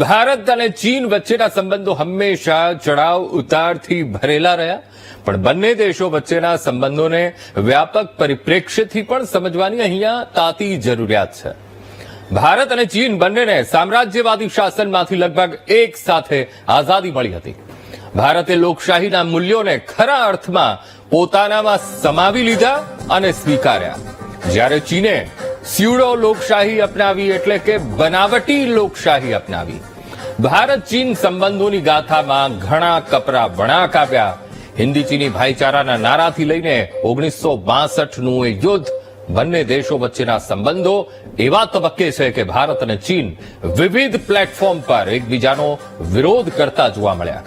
ભારત અને ચીન વચ્ચેના સંબંધો હંમેશા ચડાવ ઉતારથી ભરેલા રહ્યા, પણ બંને દેશો વચ્ચેના સંબંધોને વ્યાપક પરિપ્રેક્ષ્યથી પણ સમજવાની અહીંયા તાતી જરૂરિયાત છે. ભારત અને ચીન બંનેને સામ્રાજ્યવાદી શાસનમાંથી લગભગ એક સાથે આઝાદી મળી હતી. ભારતે લોકશાહીના મૂલ્યોને ખરા અર્થમાં પોતાનામાં સમાવી લીધા અને સ્વીકાર્યા. જ્યારે ચીને સ્યુડો લોકશાહી અપનાવી એટલે કે બનાવટી લોકશાહી અપનાવી. ભારત ચીન સંબંધોની ગાથામાં ઘણા કપરા વણાક આવ્યા. હિન્દી ચીની ભાઈચારાના નારાથી લઈને ઓગણીસો બાસઠનું એ યુદ્ધ, બંને દેશો વચ્ચેના સંબંધો એવા તબક્કે છે કે ભારત અને ચીન વિવિધ પ્લેટફોર્મ પર એકબીજાનો વિરોધ કરતા જોવા મળ્યા.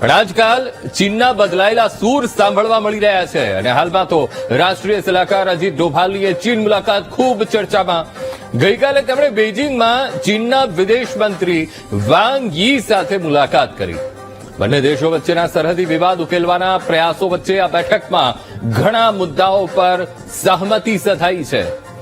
પણ ચીનના બદલાયેલા સૂર સાંભળવા મળી રહ્યા છે. અને હાલમાં તો રાષ્ટ્રીય સલાહકાર અજીત ડોભાલીએ ચીન મુલાકાત ખૂબ ચર્ચામાં. ગઈકાલે તેમણે બેઇજિંગમાં ચીનના વિદેશ મંત્રી વાંગ યી સાથે મુલાકાત કરી. બંને દેશો વચ્ચેના સરહદી વિવાદ ઉકેલવાના પ્રયાસો વચ્ચે આ બેઠકમાં ઘણા મુદ્દાઓ પર સહમતિ સધાઈ છે.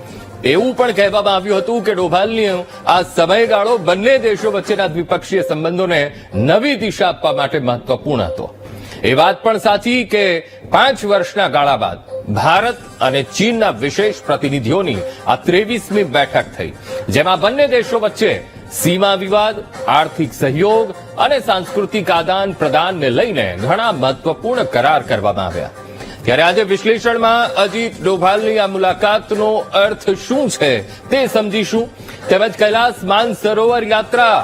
એવું પણ કહેવામાં આવ્યું હતું કે ડોભાલની આ સમયગાળો બંને દેશો વચ્ચેના દ્વિપક્ષીય સંબંધોને નવી દિશા આપવા માટે મહત્વપૂર્ણ હતો. એ વાત પણ સાચી કે પાંચ વર્ષના ગાળા બાદ ભારત અને ચીનના વિશેષ પ્રતિનિધિઓની આ ત્રેવીસમી બેઠક થઈ, જેમાં બંને દેશો વચ્ચે સીમા વિવાદ, આર્થિક સહયોગ અને સાંસ્કૃતિક આદાન પ્રદાનને લઈને ઘણા મહત્વપૂર્ણ કરાર કરવામાં આવ્યા. ત્યારે આજે વિશ્લેષણમાં અજીત ડોભાલની આ મુલાકાતનો અર્થ શું છે તે સમજીશું. તેમજ કૈલાસ માનસરોવર યાત્રા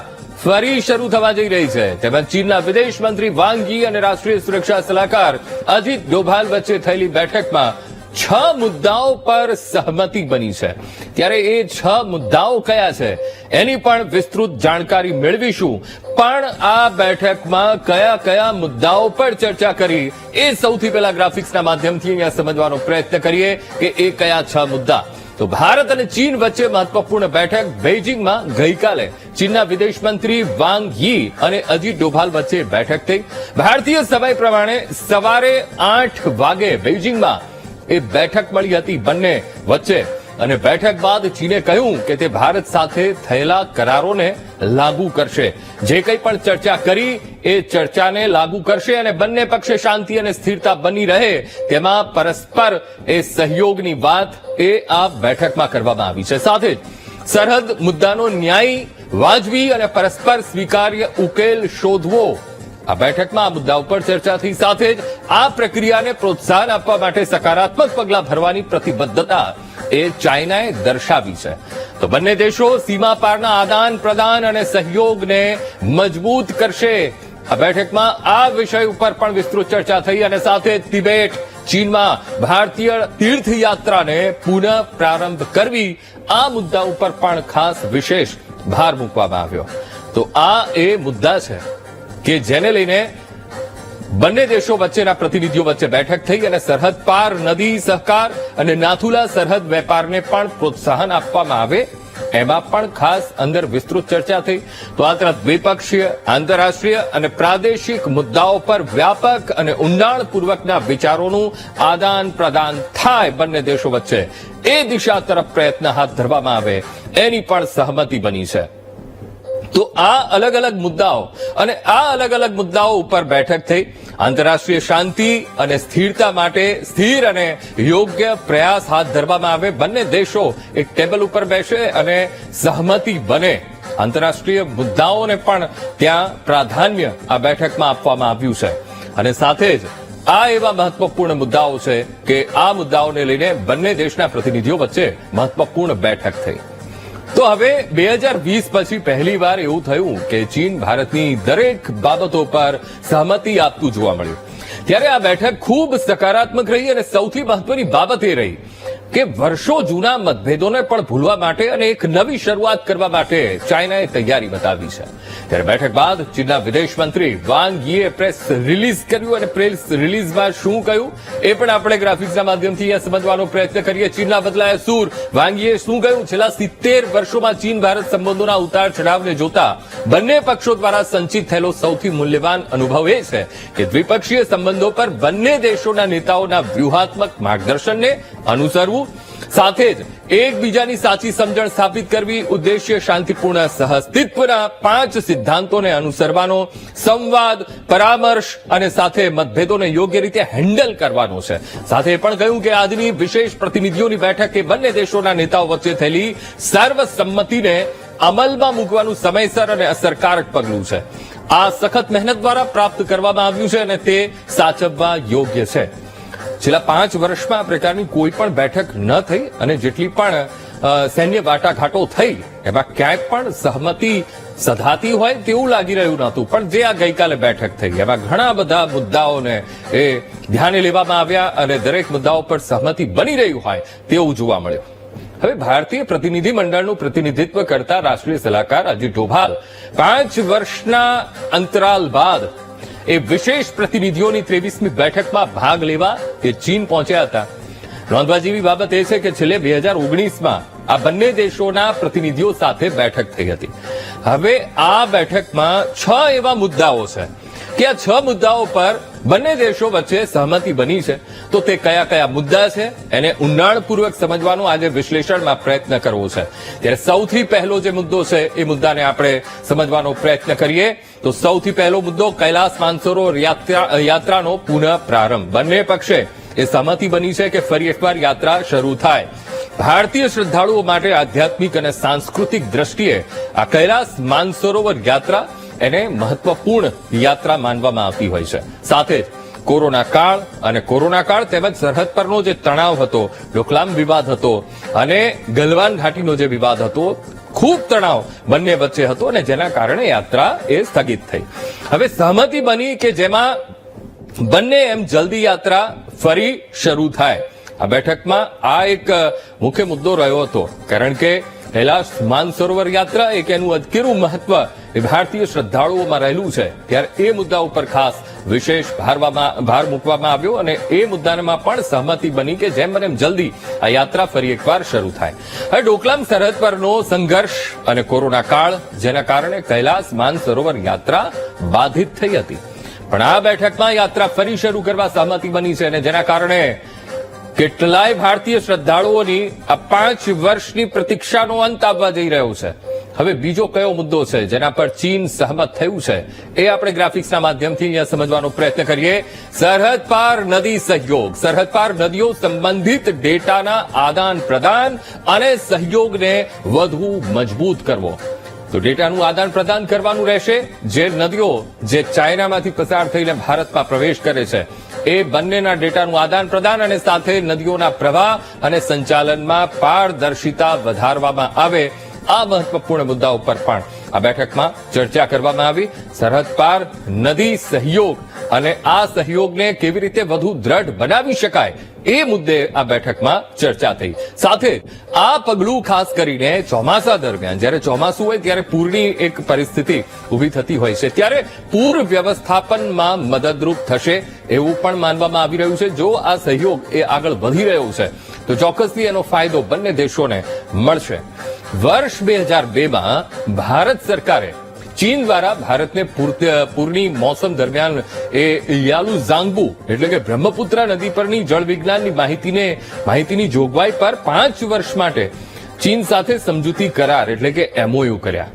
ફરી શરૂ થવા જઈ રહી છે. તેમજ ચીનના વિદેશ મંત્રી વાંગ અને રાષ્ટ્રીય સુરક્ષા સલાહકાર અજીત ડોભાલ વચ્ચે થયેલી બેઠકમાં છ મુદ્દાઓ પર સહમતિ બની છે. ત્યારે એ છ મુદ્દાઓ કયા છે? એની પણ વિસ્તૃત જાણકારી મેળવીશું. પણ આ બેઠકમાં કયા કયા મુદ્દાઓ પર ચર્ચા કરી? એ સૌથી પહેલા ગ્રાફિક્સના માધ્યમથી અહીંયા સમજવાનો પ્રયત્ન કરીએ કે એ કયા છ મુદ્દા. તો ભારત અને ચીન વચ્ચે મહત્વપૂર્ણ બેઠક બેઇજિંગમાં ગઈકાલે. ચીનના વિદેશ મંત્રી વાંગ યી અને અજીત ડોભાલ વચ્ચે બેઠક થઈ. ભારતીય સમય પ્રમાણે સવારે આઠ વાગે બેઇજિંગમાં એ બેઠક મળી હતી બંને વચ્ચે. અને બેઠક બાદ ચીને કહ્યું કે તે ભારત સાથે થયેલા કરારોને લાગુ કરશે. જે કંઈ પણ ચર્ચા કરી, એ ચર્ચાને લાગુ કરશે અને બંને પક્ષે શાંતિ અને સ્થિરતા બની રહે તેમાં પરસ્પર એ સહયોગની વાત એ આ બેઠકમાં કરવામાં આવી છે. સાથે જ સરહદ મુદ્દાનો ન્યાય, વાજબી અને પરસ્પર સ્વીકાર્ય ઉકેલ શોધવો આ બેઠકમાં આ મુદ્દા ઉપર ચર્ચા થઈ સાથે જ આ પ્રક્રિયાને પ્રોત્સાહન આપવા માટે સકારાત્મક પગલાં ભરવાની પ્રતિબદ્ધતા એ ચાઇનાએ દર્શાવી છે. તો બંને દેશો સીમા પારના આદાન પ્રદાન અને સહયોગને મજબૂત કરશે. આ બેઠકમાં આ વિષય ઉપર પણ વિસ્તૃત ચર્ચા થઈ અને સાથે તિબેટ, ચીનમાં ભારતીય તીર્થયાત્રાને પુનઃ પ્રારંભ કરવી આ મુદ્દા ઉપર પણ ખાસ વિશેષ ભાર મૂકવામાં આવ્યો. તો આ એ મુદ્દા છે. કે જેને લઈને બંને દેશો વચ્ચેના પ્રતિનિધિઓ વચ્ચે બેઠક થઈ અને સરહદ પાર નદી સહકાર અને નાથુલા સરહદ વેપારને પણ પ્રોત્સાહન આપવામાં આવે, એમાં પણ ખાસ અંદર વિસ્તૃત ચર્ચા થઈ. તો આ તરફ દ્વિપક્ષીય, આંતરરાષ્ટ્રીય અને પ્રાદેશિક મુદ્દાઓ પર વ્યાપક અને ઊંડાણપૂર્વકના વિચારોનું આદાન પ્રદાન થાય બંને દેશો વચ્ચે. એ દિશા તરફ પ્રયત્ન હાથ ધરવામાં આવે. એની પણ સહમતિ બની છે. તો આ અલગ અલગ મુદ્દાઓ અને આ અલગ અલગ મુદ્દાઓ ઉપર બેઠક થઈ. આંતરરાષ્ટ્રીય શાંતિ અને સ્થિરતા માટે સ્થિર અને યોગ્ય પ્રયાસ હાથ ધરવામાં આવે. બંને દેશો એક ટેબલ ઉપર બેસે અને સહમતિ બને. આંતરરાષ્ટ્રીય મુદ્દાઓને પણ ત્યાં પ્રાધાન્ય આ બેઠકમાં આપવામાં આવ્યું છે. અને સાથે જ આ એવા મહત્વપૂર્ણ મુદ્દાઓ છે કે આ મુદ્દાઓને લઈને બંને દેશના પ્રતિનિધિઓ વચ્ચે મહત્વપૂર્ણ બેઠક થઈ. તો હવે બે હજાર વીસ પછી પહેલી વાર એવું થયું કે ચીન ભારતની દરેક બાબતો પર સહમતિ આપતું જોવા મળ્યું. ત્યારે આ બેઠક ખૂબ સકારાત્મક રહી અને સૌથી મહત્વની બાબત એ રહી કે વર્ષો જૂના મતભેદોને પણ ભૂલવા માટે અને એક નવી શરૂઆત કરવા માટે ચાઇનાએ તૈયારી બતાવી છે. ત્યારે બેઠક બાદ ચીનના વિદેશ વાંગ યીએ પ્રેસ રિલીઝ કર્યું અને પ્રેસ રિલીઝમાં શું કહ્યું એ પણ આપણે ગ્રાફિક્સના માધ્યમથી સમજવાનો પ્રયત્ન કરીએ. ચીનના બદલાયા સૂર. વાંગ યીએ શું કહ્યું? છેલ્લા સિત્તેર વર્ષોમાં ચીન ભારત સંબંધોના ઉતાર ચઢાવને જોતા બંને પક્ષો દ્વારા સંચિત થયેલો સૌથી મૂલ્યવાન અનુભવ એ છે કે દ્વિપક્ષીય સંબંધો પર બંને દેશોના નેતાઓના વ્યૂહાત્મક માર્ગદર્શનને અનુસરવું સાથે જ એકબીજાની સાચી સમજણ સ્થાપિત કરવી ઉદ્દેશ્ય શાંતિપૂર્ણ સહઅસ્તિત્વના પાંચ સિદ્ધાંતોને અનુસરવાનો, સંવાદ, પરામર્શ અને સાથે મતભેદોને યોગ્ય રીતે હેન્ડલ કરવાનો છે. સાથે પણ કહ્યું કે આજની વિશેષ પ્રતિનિધિઓની બેઠક એ બંને દેશોના નેતાઓ વચ્ચે થયેલી સર્વસંમતિને અમલમાં મૂકવાનું સમયસર અને અસરકારક પગલું છે. આ સખત મહેનત દ્વારા પ્રાપ્ત કરવામાં આવ્યું છે અને તે સાચવવા યોગ્ય છે. છેલ્લા પાંચ વર્ષમાં આ પ્રકારની કોઈ પણ બેઠક ન થઈ અને જેટલી પણ સૈન્ય વાટાઘાટો થઈ, એમાં ક્યાંય પણ સહમતિ સધાતી હોય તેવું લાગી રહ્યું નહોતું. પણ જે આ ગઈકાલે બેઠક થઈ, એમાં ઘણા બધા મુદ્દાઓને એ ધ્યાને લેવામાં આવ્યા અને દરેક મુદ્દાઓ પર સહમતિ બની રહ્યું હોય તેવું જોવા મળ્યું. હવે ભારતીય પ્રતિનિધિ મંડળનું પ્રતિનિધિત્વ કરતા રાષ્ટ્રીય સલાહકાર અજીત ડોભાલ પાંચ વર્ષના અંતરાલ બાદ એ વિશેષ પ્રતિનિધિઓની ત્રેવીસમી બેઠકમાં ભાગ લેવા એ ચીન પહોંચ્યા હતા. નોંધવા જેવી બાબત એ છે કે છેલ્લે બે હજાર ઓગણીસમાં આ બંને દેશોના પ્રતિનિધિઓ સાથે બેઠક થઈ હતી. હવે આ બેઠકમાં છ એવા મુદ્દાઓ છે. કે આ છ મુદ્દાઓ પર બંને દેશો વચ્ચે સહમતિ બની છે. તો તે કયા કયા મુદ્દા છે, એને ઊંડાણપૂર્વક સમજવાનો આજે વિશ્લેષણમાં પ્રયત્ન કરવો છે. ત્યારે સૌથી પહેલો જે મુદ્દો છે, એ મુદ્દાને આપણે સમજવાનો પ્રયત્ન કરીએ. તો સૌથી પહેલો મુદ્દો, કૈલાસ યાત્રા, યાત્રાનો પુનઃ પ્રારંભ બંને પક્ષે એ સહમતિ બની છે કે ફરી એકવાર યાત્રા શરૂ થાય. ભારતીય શ્રદ્ધાળુઓ માટે આધ્યાત્મિક અને સાંસ્કૃતિક દ્રષ્ટિએ આ કૈલાસ માનસરોવર યાત્રા એને મહત્વપૂર્ણ યાત્રા માનવામાં આવતી હોય છે. સાથે જ કોરોના કાળ અને કોરોના કાળ તેમજ સરહદ પરનો જે તણાવ હતો ડોકલામ વિવાદ હતો અને ગલવાન ઘાટીનો જે વિવાદ હતો, ખૂબ તણાવ બંને વચ્ચે હતો અને જેના કારણે યાત્રા એ સ્થગિત થઈ. હવે સહમતિ બની કે જેમાં બંને એમ જલ્દી યાત્રા ફરી શરૂ થાય. આ બેઠકમાં આ એક મુખ્ય મુદ્દો રહ્યો હતો. કારણ કે કૈલાસ માનસરોવર યાત્રા એક એનું અદકેરું મહત્વ એ ભારતીય શ્રદ્ધાળુઓમાં રહેલું છે. ત્યારે એ મુદ્દા ઉપર ખાસ વિશેષ ભાર મૂકવામાં આવ્યો અને એ મુદ્દામાં પણ સહમતિ બની કે જેમ બને જલ્દી આ યાત્રા ફરી એકવાર શરૂ થાય. હવે ડોકલામ સરહદ પરનો સંઘર્ષ અને કોરોના કાળ, જેના કારણે કૈલાસ માનસરોવર યાત્રા બાધિત થઈ હતી. પણ આ બેઠકમાં યાત્રા ફરી શરૂ કરવા સહમતિ બની છે અને જેના કારણે કેટલાય ભારતીય શ્રદ્ધાળુઓની આ પાંચ વર્ષની પ્રતીક્ષાનો અંત આવવા જઈ રહ્યો છે. હવે બીજો કયો મુદ્દો છે જેના પર ચીન સહમત થયું છે એ આપણે ગ્રાફિક્સના માધ્યમથી અહીંયા સમજવાનો પ્રયત્ન કરીએ. સરહદ પાર નદી સહયોગ. સરહદ પાર નદીઓ સંબંધિત ડેટાના આદાન પ્રદાન અને સહયોગને વધુ મજબૂત કરવો. તો ડેટાનું આદાન પ્રદાન કરવાનું રહેશે. જે નદીઓ જે ચાઇનામાંથી પસાર થઈને ભારતમાં પ્રવેશ કરે છે એ બંનેના ડેટાનું આદાન પ્રદાન અને સાથે નદીઓના પ્રવાહ અને સંચાલનમાં પારદર્શિતા વધારવામાં આવે આ મહત્વપૂર્ણ મુદ્દા ઉપર પણ આ બેઠકમાં ચર્ચા કરવામાં આવી. સરહદ પાર નદી સહયોગ અને આ સહયોગને કેવી રીતે વધુ દ્રઢ બનાવી શકાય એ મુદ્દે આ બેઠકમાં ચર્ચા થઈ. સાથે આ પગલું ખાસ કરીને ચોમાસા દરમિયાન, જ્યારે ચોમાસું હોય ત્યારે પૂરની એક પરિસ્થિતિ ઊભી થતી હોય છે. ત્યારે પૂર વ્યવસ્થાપનમાં મદદરૂપ થશે એવું પણ માનવામાં આવી રહ્યું છે. જો આ સહયોગ એ આગળ વધી રહ્યો છે, તો ચોક્કસથી એનો ફાયદો બંને દેશોને મળશે. વર્ષ બે હજાર બેમાં ભારત સરકારે ચીન દ્વારા ભારતને પૂર- પૂરની મોસમ દરમિયાન એ યાલુ ઝાંગબુ, એટલે કે બ્રહ્મપુત્ર નદી પરની જળવિજ્ઞાનની માહિતીને માહિતીની જોગવાઈ પર પાંચ વર્ષ માટે ચીન સાથે સમજૂતી કરાર, એટલે કે એમઓયુ કર્યા.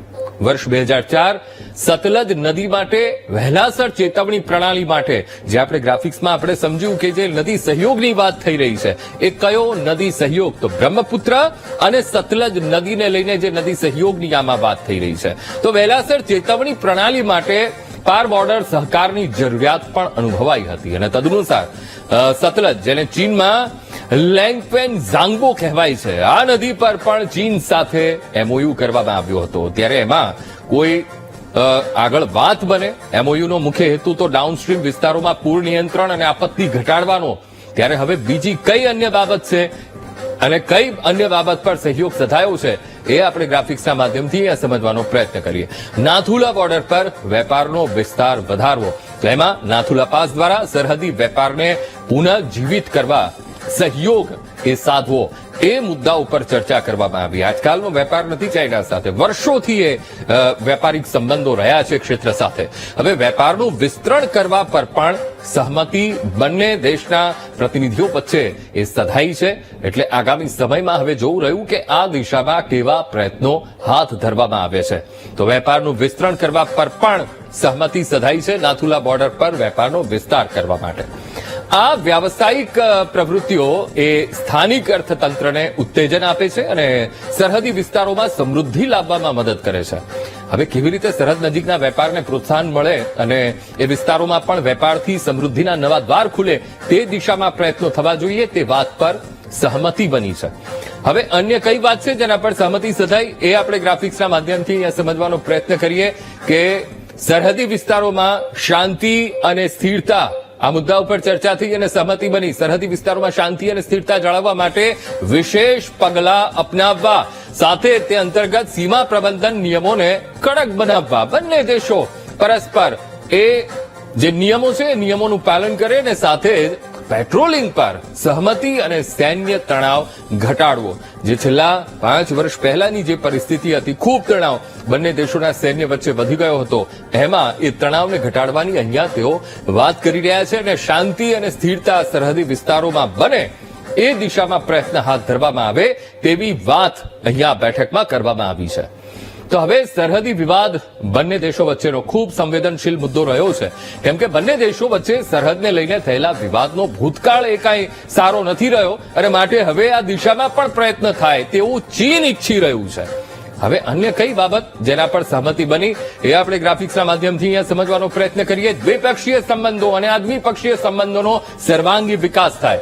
વર્ષ બે હજાર ચાર સતલજ નદી માટે, વહેલાસર ચેતવણી પ્રણાલી માટે. જે આપણે ગ્રાફિક્સમાં આપણે સમજ્યું કે જે નદી સહયોગની વાત થઈ રહી છે, એ કયો નદી સહયોગ? તો બ્રહ્મપુત્ર અને સતલજ નદીને લઈને જે નદી સહયોગની આમાં વાત થઈ રહી છે. તો વહેલાસર ચેતવણી પ્રણાલી માટે પાર બોર્ડર સહકારની જરૂરિયાત પણ અનુભવાઈ હતી. અને તદનુસાર સતલજ, જેને ચીનમાં લેંગપેન ઝાંગબો કહેવાય છે, આ નદી પર પણ ચીન સાથે એમઓયુ કરવામાં આવ્યો હતો. ત્યારે એમાં કોઈ આગળ વાત બને. એમઓયુનો મુખ્ય હેતુ તો ડાઉનસ્ટ્રીમ વિસ્તારોમાં પૂર નિયંત્રણ અને આપત્તિ ઘટાડવાનો. ત્યારે હવે બીજી કઈ અન્ય બાબત છે અને કઈ અન્ય બાબત પર સહયોગ સધાયો છે એ આપણે ગ્રાફિક્સના માધ્યમથી સમજવાનો પ્રયત્ન કરીએ. નાથુલા બોર્ડર પર વેપારનો વિસ્તાર વધારવો. તો એમાં નાથુલા પાસ દ્વારા સરહદી વેપારને પુનઃ જીવિત કરવા સહયોગ એ સાધવો. એ મુદ્દા ઉપર ચર્ચા કરવામાં આવી. આજકાલનો વેપાર નથી ચાઇના સાથે. વર્ષોથી એ વેપારિક સંબંધો રહ્યા છે ક્ષેત્ર સાથે. હવે વેપારનું વિસ્તરણ કરવા પર પણ સહમતિ બંને દેશના પ્રતિનિધિઓ વચ્ચે એ સધાઈ છે. એટલે આગામી સમયમાં હવે જોવું રહ્યું કે આ દિશામાં કેવા પ્રયત્નો હાથ ધરવામાં આવે છે. તો વેપારનું વિસ્તરણ કરવા પર પણ સહમતિ સધાઈ છે નાથુલા બોર્ડર પર વેપારનો વિસ્તાર કરવા માટે. આ વ્યાવસાયિક પ્રવૃત્તિઓ એ સ્થાનિક અર્થતંત્રને ઉત્તેજન આપે છે અને સરહદી વિસ્તારોમાં સમૃદ્ધિ લાવવામાં મદદ કરે છે. હવે કેવી રીતે સરહદ નજીકના વેપારને પ્રોત્સાહન મળે અને એ વિસ્તારોમાં પણ વેપારથી સમૃદ્ધિના નવા દ્વાર ખુલે તે દિશામાં પ્રયત્નો થવા જોઈએ તે વાત પર સહમતિ બની છે. હવે અન્ય કઈ વાત છે જેના પર સહમતિ સધાઈ એ આપણે ગ્રાફિક્સના માધ્યમથી સમજવાનો પ્રયત્ન કરીએ કે સરહદી વિસ્તારોમાં શાંતિ અને સ્થિરતા આ મુદ્દા ઉપર ચર્ચા થઈ અને સહમતિ બની. સરહદી વિસ્તારોમાં શાંતિ અને સ્થિરતા જાળવવા માટે વિશેષ પગલા અપનાવવા. સાથે તે અંતર્ગત સીમા પ્રબંધન નિયમોને કડક બનાવવા. બંને દેશો પરસ્પર એ જે નિયમો છે એ નિયમોનું પાલન કરે અને સાથે જ પેટ્રોલિંગ પર સહમતિ અને સૈન્ય તણાવ ઘટાડવો, જે છેલ્લા પાંચ વર્ષ પહેલાની જે પરિસ્થિતિ હતી, ખૂબ તણાવ. બંને દેશોના સૈન્ય વચ્ચે વધી ગયો હતો. એમાં એ તણાવને ઘટાડવાની અહીંયા તેઓ વાત કરી રહ્યા છે અને શાંતિ અને સ્થિરતા સરહદી વિસ્તારોમાં બને એ દિશામાં પ્રયત્ન હાથ ધરવામાં આવે તેવી વાત અહીંયા બેઠકમાં કરવામાં આવી છે. તો હવે સરહદી વિવાદ બંને દેશો વચ્ચેનો ખૂબ સંવેદનશીલ મુદ્દો રહ્યો છે. કેમ કે બંને દેશો વચ્ચે સરહદને લઈને થયેલા વિવાદનો ભૂતકાળ એ કાંઈ સારો નથી રહ્યો, અને માટે હવે આ દિશામાં પણ પ્રયત્ન થાય તેવું ચીન ઈચ્છી રહ્યું છે. હવે અન્ય કઈ બાબત જેના પર સહમતિ બની એ આપણે ગ્રાફિક્સના માધ્યમથી અહીંયા સમજવાનો પ્રયત્ન કરીએ. દ્વિપક્ષીય સંબંધો અને આ દ્વિપક્ષીય સંબંધોનો સર્વાંગી વિકાસ થાય.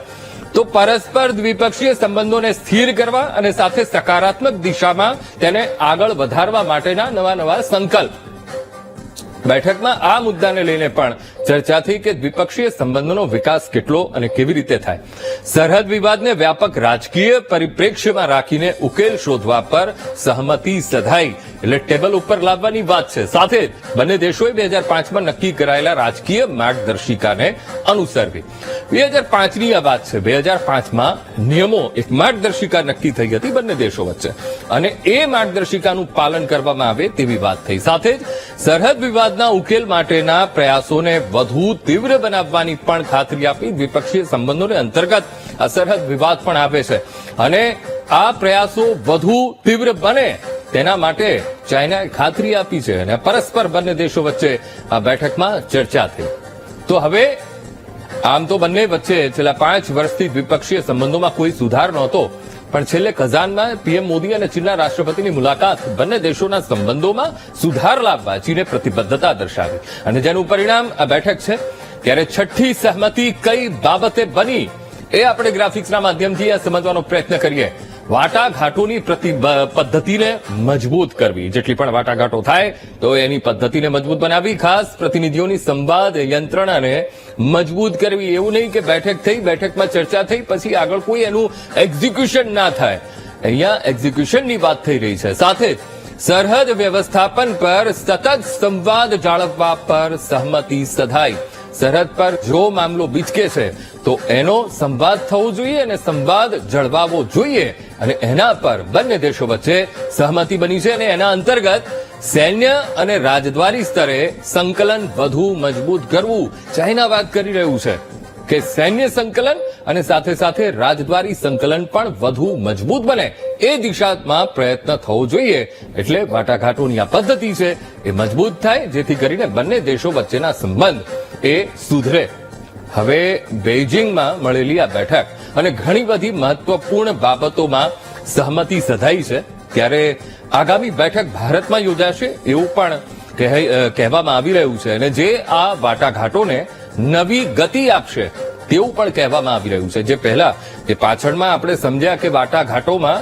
તો પરસ્પર દ્વિપક્ષીય સંબંધોને સ્થિર કરવા અને સાથે સકારાત્મક દિશામાં તેને આગળ વધારવા માટેના નવા નવા સંકલ્પ. બેઠકમાં આ મુદ્દાને લઈને પણ ચર્ચા થઈ કે દ્વિપક્ષીય સંબંધોનો વિકાસ કેટલો અને કેવી રીતે થાય. સરહદ વિવાદને વ્યાપક રાજકીય પરિપ્રેક્ષ્યમાં રાખીને ઉકેલ શોધવા પર સહમતિ સધાઈ. એટલે ટેબલ ઉપર લાવવાની વાત છે. સાથે બંને દેશોએ બે હજાર પાંચમાં નક્કી કરાયેલા રાજકીય માર્ગદર્શિકાને અનુસરવી. બે હજાર પાંચની આ વાત છે. બે હજાર પાંચમાં નિયમો એક માર્ગદર્શિકા નક્કી થઈ હતી બંને દેશો વચ્ચે. અને એ માર્ગદર્શિકાનું પાલન કરવામાં આવે તેવી વાત થઈ. સાથે જ સરહદ વિવાદના ઉકેલ માટેના પ્રયાસોને વધુ તીવ્ર બનાવવાની પણ ખાતરી આપી દ્વિપક્ષીય સંબંધોને અંતર્ગત અસરહદ વિવાદ પણ આપે છે. અને આ પ્રયાસો વધુ તીવ્ર બને તેના માટે ચાઇનાએ ખાતરી આપી છે અને પરસ્પર બંને દેશો વચ્ચે આ બેઠકમાં ચર્ચા થઈ. તો હવે આમ તો બંને વચ્ચે છેલ્લા પાંચ વર્ષથી દ્વિપક્ષીય સંબંધોમાં કોઈ સુધાર નહોતો. પણ છેલ્લે કઝાનમાં પીએમ મોદી અને ચીનના રાષ્ટ્રપતિની મુલાકાત બંને દેશોના સંબંધોમાં સુધાર લાવવા ચીને પ્રતિબદ્ધતા દર્શાવી. અને જેનું પરિણામ આ બેઠક છે, ત્યારે છઠ્ઠી સહમતિ કઈ બાબતે બની એ આપણે ગ્રાફિક્સના માધ્યમથી આ સમજવાનો પ્રયત્ન કરીએ. વાટાઘાટોની પદ્ધતિને મજબૂત કરવી. જેટલી પણ વાટાઘાટો થાય, તો એની પદ્ધતિને મજબૂત બનાવી ખાસ પ્રતિનિધિઓની સંવાદ યંત્રણાને મજબૂત કરવી. એવું નહીં કે બેઠક થઈ, બેઠકમાં ચર્ચા થઈ, પછી આગળ કોઈ એનું એક્ઝિક્યુશન ના થાય. અહીંયા એક્ઝિક્યુશનની વાત થઈ રહી છે. સાથે જ સરહદ વ્યવસ્થાપન પર સતત સંવાદ જાળવવા પર સહમતિ સધાઈ. સરહદ પર જો મામલો બીચકે છે, તો એનો સંવાદ થવો જોઈએ અને સંવાદ જળવાવો જોઈએ અને એના પર બંને દેશો વચ્ચે સહમતિ બની છે અને એના અંતર્ગત સૈન્ય અને રાજદ્વારી સ્તરે સંકલન વધુ મજબૂત કરવું. ચાઇના વાત કરી રહ્યું છે કે સૈન્ય સંકલન અને સાથે સાથે રાજદ્વારી સંકલન પણ વધુ મજબૂત બને. એ દિશામાં પ્રયત્ન થવો જોઈએ. એટલે વાટાઘાટોની આ પદ્ધતિ છે એ મજબૂત થાય, જેથી કરીને બંને દેશો વચ્ચેના સંબંધ એ સુધરે. હવે બેઇજિંગમાં મળેલી આ બેઠક અને ઘણી બધી મહત્વપૂર્ણ બાબતોમાં સહમતિ સધાઈ છે. ત્યારે આગામી બેઠક ભારતમાં યોજાશે એવું પણ કહેવામાં આવી રહ્યું છે. અને જે આ વાટાઘાટોને નવી ગતિ આપશે તેવું પણ કહેવામાં આવી રહ્યું છે. જે પહેલા, જે પાછળમાં આપણે સમજ્યા કે વાટાઘાટોમાં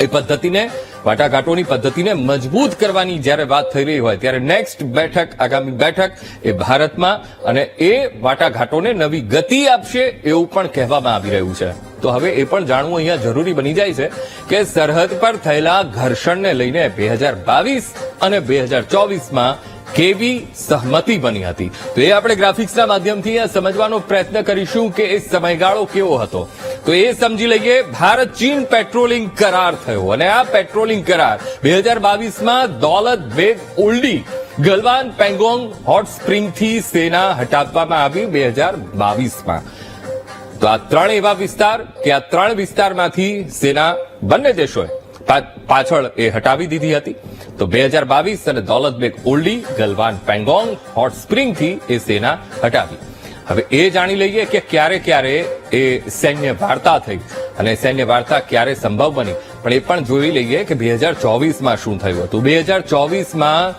એ પદ્ધતિને, વાટાઘાટોની પદ્ધતિને મજબૂત કરવાની જ્યારે વાત થઈ રહી હોય, ત્યારે નેક્સ્ટ બેઠક, આગામી બેઠક એ ભારતમાં અને એ વાટાઘાટોને નવી ગતિ આપશે એવું પણ કહેવામાં આવી રહ્યું છે. તો હવે એ પણ જાણવું અહીંયા જરૂરી બની જાય છે કે સરહદ પર થયેલા ઘર્ષણને લઈને બે હજાર બાવીસ અને બે હજાર ચોવીસમાં કેવી સહમતી બની હતી? તો એ આપણે ગ્રાફિક્સના માધ્યમથી સમજવાનો પ્રયત્ન કરીશું કે એ સમયગાળો કેવો હતો. તો એ સમજી લઈએ, ભારત ચીન પેટ્રોલિંગ કરાર થયો અને આ પેટ્રોલિંગ કરાર બે હજાર બાવીસમાં દોલત બેગ ઓલ્ડી ગલવાન પેંગોંગ હોટ સ્પ્રિંગથી સેના હટાવવામાં આવી બે હજાર બાવીસમાં. તો આ ત્રણ એવા વિસ્તાર કે આ ત્રણ વિસ્તારમાંથી સેના બંને દેશોએ પાછળ એ હટાવી દીધી હતી. તો બે હજાર બાવીસ અને દોલતબેગ ઓલ્ડી, ગલવાન પેંગોંગ, હોટ સ્પ્રિંગથી એ સેના હટાવી. હવે એ જાણી લઈએ કે ક્યારે ક્યારે એ સૈન્ય વાર્તા થઈ. અને સૈન્ય વાર્તા ક્યારે સંભવ બની? પણ એ પણ જોઈ લઈએ કે બે હજાર ચોવીસમાં શું થયું હતું. બે હજાર ચોવીસમાં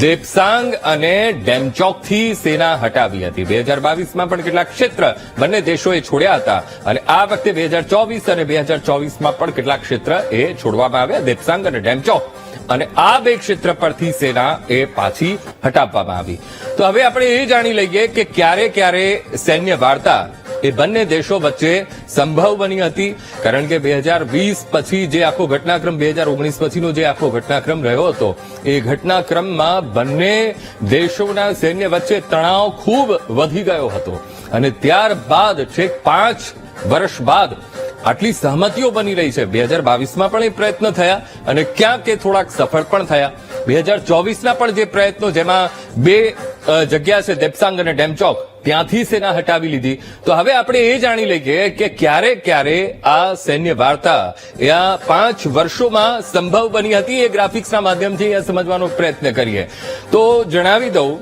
દેપસાંગ અને ડેમચોકથી સેના હટાવી હતી. બે હજાર બાવીસમાં પણ કેટલાક ક્ષેત્ર બંને દેશોએ છોડ્યા હતા. અને આ વખતે બે હજાર ચોવીસ અને બે હજાર ચોવીસમાં પણ કેટલાક ક્ષેત્ર એ છોડવામાં આવ્યા. દેપસાંગ અને ડેમચોક. અને આ બે ક્ષેત્ર પરથી સેના એ પાછી હટાવવામાં આવી. તો હવે આપણે એ જાણી લઈએ કે ક્યારે ક્યારે સૈન્ય વાર્તા એ બંને દેશો વચ્ચે સંભવ બની હતી. કારણ કે બે હજાર વીસ પછી જે આખો ઘટનાક્રમ, બે હજાર ઓગણીસ પછીનો જે આખો ઘટનાક્રમ રહ્યો હતો, એ ઘટનાક્રમમાં બંને દેશોના સૈન્ય વચ્ચે તણાવ ખૂબ વધી ગયો હતો. અને ત્યારબાદ છેક પાંચ વર્ષ બાદ આટલી સહમતિઓ બની રહી છે. બે હજાર બાવીસમાં પણ એ પ્રયત્ન થયા અને ક્યાંક એ થોડાક સફળ પણ થયા. બે હજાર ચોવીસના પણ જે પ્રયત્નો, જેમાં બે જગ્યા છે, દેપસાંગ અને ડેમચોક ત્યાંથી સેના હટાવી લીધી. તો હવે આપણે એ જાણી લઈએ કે ક્યારે ક્યારે આ સૈન્ય વાર્તા એ આ પાંચ વર્ષોમાં સંભવ બની હતી એ ગ્રાફિક્સના માધ્યમથી એ સમજવાનો પ્રયત્ન કરીએ. તો જણાવી દઉં,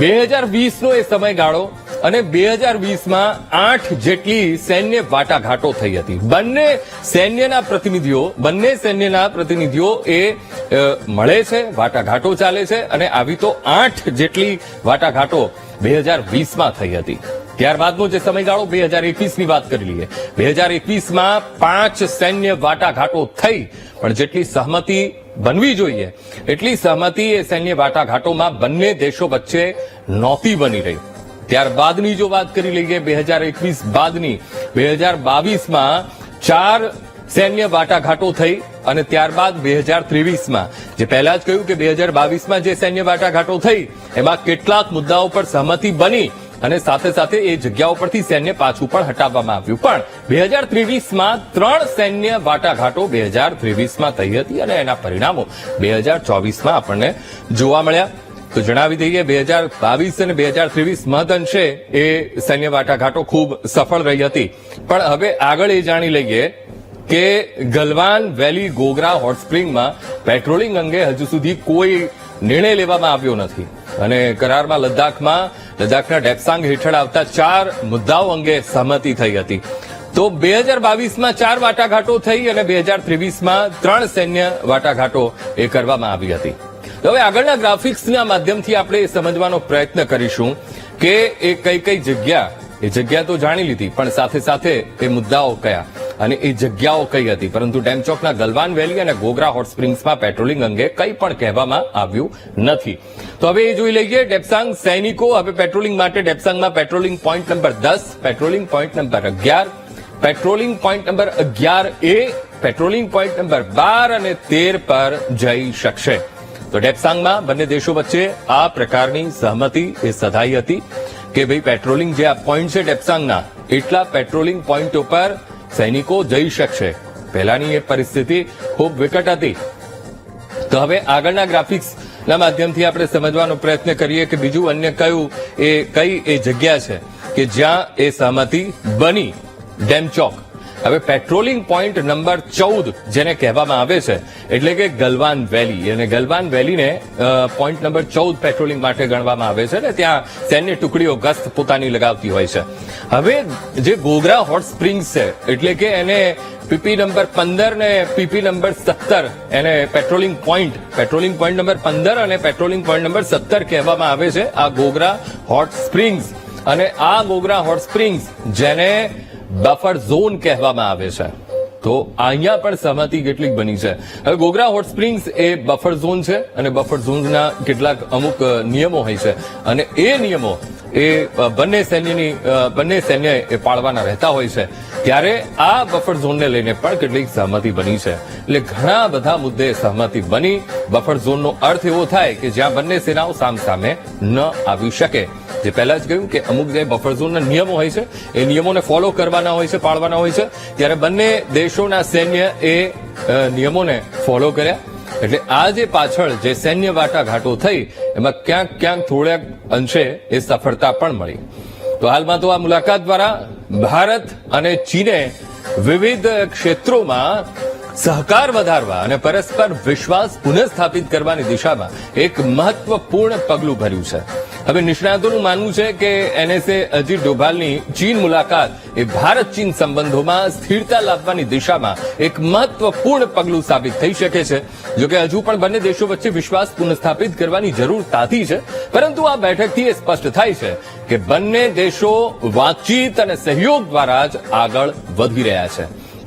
બે હજાર વીસનો એ સમયગાળો અને બે હજાર વીસમાં આઠ જેટલી સૈન્ય વાટાઘાટો થઈ હતી. બંને સૈન્યના પ્રતિનિધિઓ, બંને સૈન્યના પ્રતિનિધિઓ એ મળે છે, વાટાઘાટો ચાલે છે અને આવી તો આઠ જેટલી વાટાઘાટો બે હજાર વીસમાં થઈ હતી. ત્યારબાદનો જે સમયગાળો, બે હજાર એકવીસની વાત કરી લઈએ. બે હજાર એકવીસમાં પાંચ સૈન્ય વાટાઘાટો થઈ, પણ જેટલી સહમતિ બનવી જોઈએ, એટલી સહમતિ એ સૈન્ય વાટાઘાટોમાં બંને દેશો વચ્ચે નહોતી બની રહી. ત્યારબાદની જો વાત કરી લઈએ, બે હજાર એકવીસ બાદની, બે હજાર બાવીસમાં ચાર સૈન્ય વાટાઘાટો થઈ અને ત્યારબાદ બે હજાર ત્રેવીસમાં જે પહેલા જ કહ્યું કે બે હજાર બાવીસમાં જે સૈન્ય વાટાઘાટો થઈ, એમાં કેટલાક મુદ્દાઓ પર સહમતિ બની અને સાથે સાથે એ જગ્યાઓ પરથી સૈન્ય પાછું પણ હટાવવામાં આવ્યું. પણ બે હજાર ત્રેવીસમાં ત્રણ સૈન્ય વાટાઘાટો બે હજાર ત્રેવીસમાં થઈ હતી અને એના પરિણામો બે હજાર ચોવીસમાં આપણને જોવા મળ્યા. તો જણાવી દઈએ બે હજાર બાવીસ અને બે હજાર ત્રેવીસ મહદઅંશે એ સૈન્ય વાટાઘાટો ખૂબ સફળ રહી હતી. પણ હવે આગળ એ જાણી લઈએ કે ગલવાન વેલી ગોગરા હોટ સ્પ્રિંગમાં પેટ્રોલિંગ અંગે હજુ સુધી કોઈ નિર્ણય લેવામાં આવ્યો નથી. અને કરારમાં લદ્દાખમાં, લદ્દાખના ડેપસાંગ હેઠળ આવતા ચાર મુદ્દાઓ અંગે સહમતિ થઈ હતી. તો બે હજાર બાવીસમાં ચાર વાટાઘાટો થઈ અને બે હજાર ત્રેવીસમાં ત્રણ સૈન્ય વાટાઘાટો એ કરવામાં આવી હતી. હવે આગળના ગ્રાફિક્સના માધ્યમથી આપણે સમજવાનો પ્રયત્ન કરીશું કે એ કઈ કઈ જગ્યા, એ જગ્યા તો જાણી લીધી, પણ સાથે સાથે એ મુદ્દાઓ કયા. અને એ જગ્યાઓ કઈ હતી? પરંતુ ડેમચોકના ગલવાન વેલી અને ગોગરા હોટ સ્પ્રિંગ્સમાં પેટ્રોલિંગ અંગે કંઈ પણ કહેવામાં આવ્યું નથી. તો હવે એ જોઈ લઈએ ડેપસાંગ સૈનિકો હવે પેટ્રોલિંગ માટે ડેપસાંગમાં પેટ્રોલિંગ પોઈન્ટ નંબર દસ, પેટ્રોલિંગ પોઈન્ટ નંબર અગિયાર, પેટ્રોલિંગ પોઈન્ટ નંબર અગિયાર એ, પેટ્રોલિંગ પોઈન્ટ નંબર બાર અને તેર પર જઈ શકશે. તો ડેપસાંગમાં બંને દેશો વચ્ચે આ પ્રકારની સહમતિ એ સધાઈ હતી કે ભાઈ પેટ્રોલિંગ જે આ પોઈન્ટ છે ડેપસાંગના, એટલા પેટ્રોલિંગ પોઈન્ટ ઉપર સૈનિકો જઈ શકશે. પહેલાની એ પરિસ્થિતિ ખૂબ વિકટ હતી. તો હવે આગળના ગ્રાફિક્સ ના માધ્યમથી આપણે સમજવાનો પ્રયત્ન કરીએ કે બીજું અન્ય કયું એ, કઈ એ જગ્યા છે કે જ્યાં એ સહમતી બની. ડેમચોક. હવે પેટ્રોલિંગ પોઈન્ટ નંબર ચૌદ જેને કહેવામાં આવે છે, એટલે કે ગલવાન વેલી અને ગલવાન વેલીને પોઈન્ટ નંબર ચૌદ પેટ્રોલિંગ માટે ગણવામાં આવે છે ને ત્યાં સૈન્ય ટુકડીઓ ગસ્ત પોતાની લગાવતી હોય છે. હવે જે ગોગરા હોટ સ્પ્રિંગ્સ છે, એટલે કે એને પીપી નંબર પંદર ને પીપી નંબર સત્તર, એને patrolling point patrolling point number પંદર અને પેટ્રોલિંગ પોઈન્ટ નંબર સત્તર કહેવામાં આવે છે આ ગોગરા હોટ સ્પ્રિંગ્સ અને આ ગોગરા હોટ સ્પ્રિંગ્સ જેને બફર ઝોન કહેવામાં આવે છે. તો અહીંયા પણ સહમતિ કેટલીક બની છે. હવે ગોગરા હોટ સ્પ્રિંગ્સ એ બફર ઝોન છે અને બફર ઝોનના કેટલાક અમુક નિયમો હોય છે. અને એ નિયમો એ બંને સૈન્યની બંને સૈન્ય એ પાળવાના રહેતા હોય છે. ત્યારે આ બફર ઝોનને લઈને પણ કેટલીક સહમતિ બની છે. એટલે ઘણા બધા મુદ્દે સહમતિ બની. બફર ઝોનનો અર્થ એવો થાય કે જ્યાં બંને સેનાઓ સામસામે ન આવી શકે. જે પહેલા જ કહ્યું કે અમુક જે બફર ઝોનના નિયમો હોય છે, એ નિયમોને ફોલો કરવાના હોય છે, પાળવાના હોય છે. ત્યારે બંને દેશોના સૈન્ય એ નિયમોને ફોલો કર્યા. એટલે આ જે પાછળ જે સૈન્ય વાટાઘાટો થઈ, એમાં ક્યાંક ક્યાંક થોડાક અંશે એ સફળતા પણ મળી. તો હાલમાં તો આ મુલાકાત દ્વારા ભારત અને ચીને વિવિધ ક્ષેત્રોમાં સહકાર વધારવા અને પરસ્પર વિશ્વાસ પુનઃસ્થાપિત કરવાની દિશામાં એક મહત્વપૂર્ણ પગલું ભર્યું છે. હવે નિષ્ણાતોનું માનવું છે કે એનએસએ અજીત ડોભાલની ચીન મુલાકાત એ ભારત ચીન સંબંધોમાં સ્થિરતા લાવવાની દિશામાં એક મહત્વપૂર્ણ પગલું સાબિત થઈ શકે છે. જોકે હજુ પણ બંને દેશો વચ્ચે વિશ્વાસ પુનઃસ્થાપિત કરવાની જરૂર તાતી છે, પરંતુ આ બેઠકથી એ સ્પષ્ટ થાય છે કે બંને દેશો વાતચીત અને સહયોગ દ્વારા જ આગળ વધી રહ્યા છે.